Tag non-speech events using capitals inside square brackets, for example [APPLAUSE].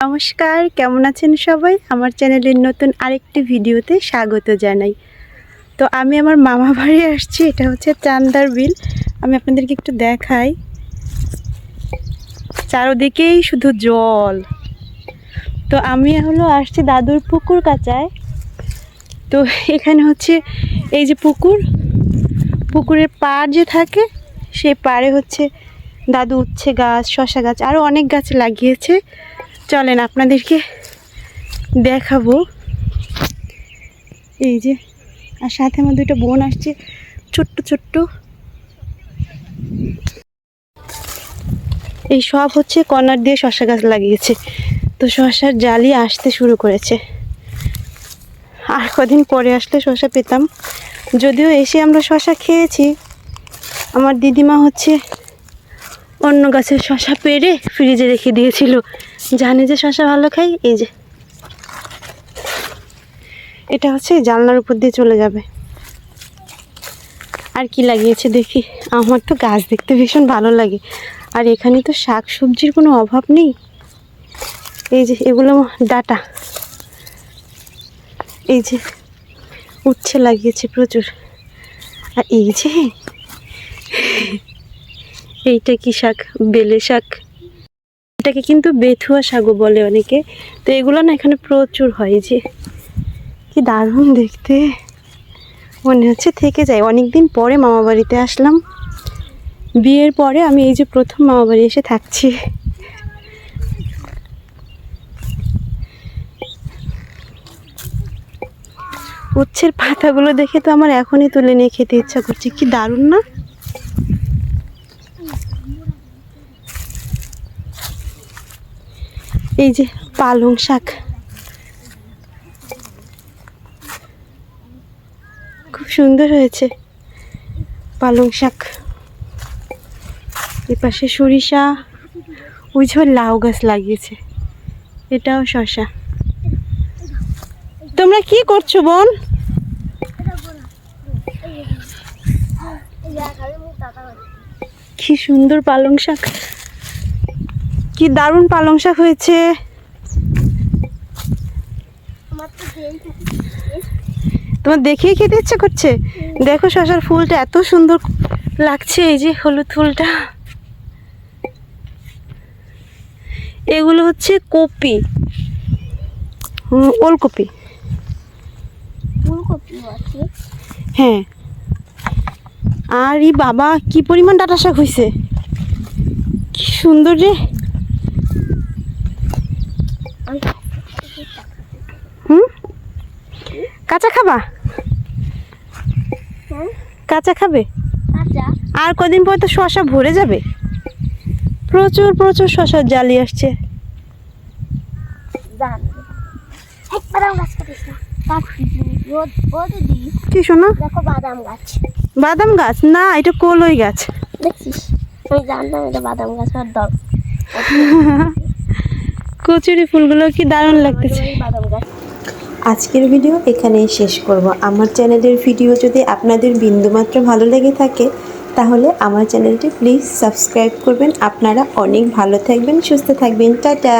নমস্কার, কেমন আছেন সবাই? আমার চ্যানেলের নতুন আরেকটি ভিডিওতে স্বাগত জানাই। তো আমি আমার মামা বাড়ি আসছি, এটা হচ্ছে চান্দার বিল। আমি আপনাদেরকে একটু দেখাই। চারোদিকেই শুধু জল। তো আমি হলো আসছি দাদুর পুকুর কাচায়। তো এখানে হচ্ছে এই যে পুকুর, পুকুরের পাড় যে থাকে, সেই পাড়ে হচ্ছে দাদু উচ্ছে গাছ শশা গাছ আরও অনেক গাছ লাগিয়েছে। চলেন আপনাদেরকে দেখাবো। এই যে, আর সাথে আমার দুটো বোন আসছে, ছোট্ট ছোট্ট। এই সব হচ্ছে কর্নার দিয়ে শশা গাছ লাগিয়েছে। তো শশার জালি আসতে শুরু করেছে। আর কদিন পরে আসলে শশা পেতাম। যদিও এসে আমরা শশা খেয়েছি, আমার দিদিমা হচ্ছে অন্য গাছের শশা পেরে ফ্রিজে রেখে দিয়েছিল। জানে যে শশা ভালো খাই, এই যে। এটা হচ্ছে জানলার উপর দিয়ে চলে যাবে। আর কি লাগিয়েছে দেখি? আমার তো গাছ দেখতে ভীষণ ভালো লাগে। আর এখানে তো শাক সবজির কোনো অভাব নেই। এই যে, এগুলো ডাটা। এই যে, উচ্ছে লাগিয়েছে প্রচুর। আর এই যে, এইটা কি শাক? বেলে শাক? এটাকে কিন্তু বেথুয়া শাকও বলে অনেকে। তো এগুলো না এখানে প্রচুর হয় যে। কি দারুণ দেখতে। মনে হচ্ছে থেকে যায়। অনেক দিন পরে মামা বাড়িতে আসলাম। বিয়ের পরে আমি এই যে প্রথম মামা বাড়ি এসে থাকছি। উচ্ছের পাতাগুলো দেখে তো আমার এখনই তুলে নিয়ে খেতে ইচ্ছা করছে। কি দারুণ না? এই যে পালং শাক। খুব সুন্দর হয়েছে পালং শাক। এ পাশে সরিষা যে লাউ গাছ লাগিয়েছে, এটাও শশা তোমরা কি করছ বোন? কি সুন্দর পালং শাক। কি দারুণ পালং শাক হয়েছে। তোমার দেখেই খেতে ইচ্ছে করছে? দেখো শশার ফুলটা এত সুন্দর লাগছে এই যে হলুদ ফুলটা। এগুলো হচ্ছে কপি। ওলকপি। হ্যাঁ। আর ই বাবা কি পরিমাণ ডাটা শাক হয়েছে কি সুন্দর রে কাঁচা খাবা? কাঁচা খাবে? আর কদিন পর তো শশা ভরে যাবে? প্রচুর প্রচুর শশার জালি আসছে। কি শোনো? দেখো বাদাম গাছ। বাদাম গাছ? না এটা কলই গাছ। দেখছিস? আমি জানতাম এটা বাদাম গাছ আর দর [LAUGHS] কচুরি ফুলগুলো কি দারুণ লাগতেছে। বাদাম গাছ। আজকের ভিডিও এখানেই শেষ করব। আমার চ্যানেলের ভিডিও যদি আপনাদের বিন্দুমাত্র ভালো লেগে থাকে, তাহলে আমার চ্যানেলটি প্লিজ সাবস্ক্রাইব করবেন। আপনারা অনেক ভালো থাকবেন, সুস্থ থাকবেন। টাটা!